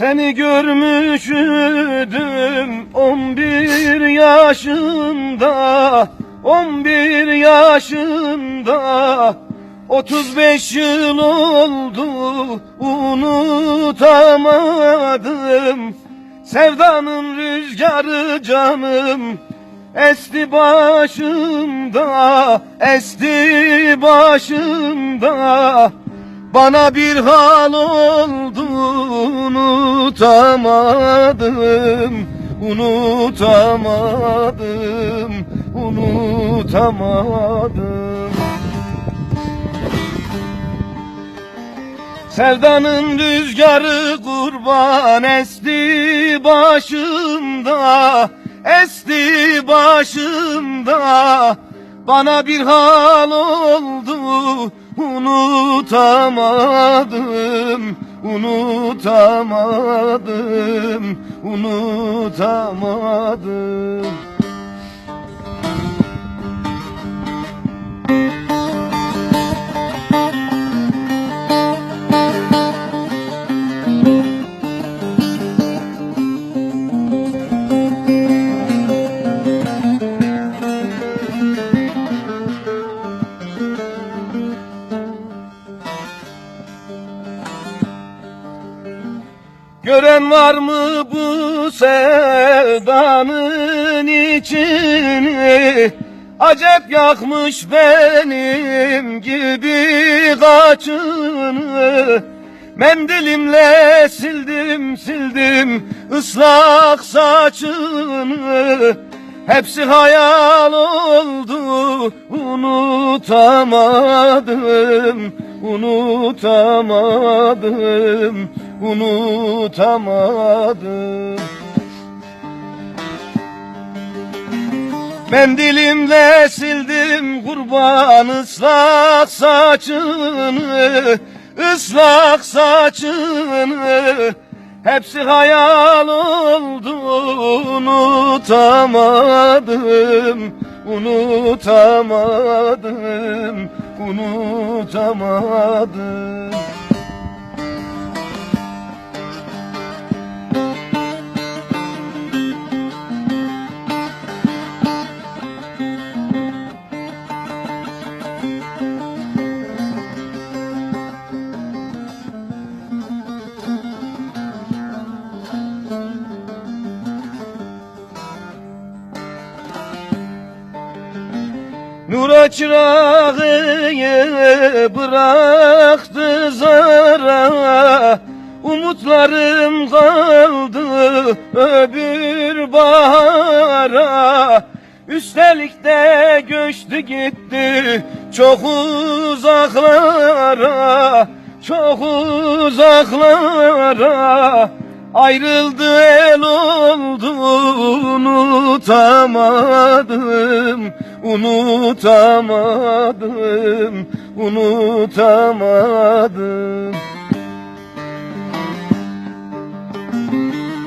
Seni görmüşüdüm on bir yaşında On bir yaşında. Otuz beş yıl oldu unutamadım. Sevdanın rüzgarı canım Esti başımda, esti başımda Bana bir hal oldu unutamadım. Unutamadım, unutamadım. Sevdanın rüzgarı kurban esti başımda Esti başımda. Bana bir hal oldu Unutamadım Unutamadım Unutamadım Gören var mı bu sevdanın içini? Acep yakmış benim gibi kaçını. Mendilimle sildim sildim ıslak saçını. Hepsi hayal oldu unutamadım Unutamadım Unutamadım. Mendilimle sildim kurban ıslak saçını ıslak saçını. Hepsi hayal oldu unutamadım Unutamadım Unutamadım Nura çırağı bıraktı zara. Umutlarım kaldı öbür bahara. Üstelik de göçtü gitti çok uzaklara. Çok uzaklara. Ayrıldı el oldu unutamadım Unutamadım Unutamadım.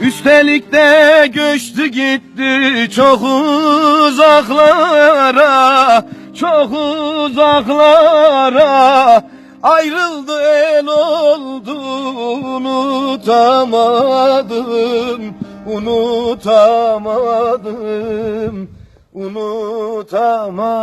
Üstelik de göçtü gitti çok uzaklara Çok uzaklara. Ayrıldı el oldu unutamadım Unutamadım Unutamadım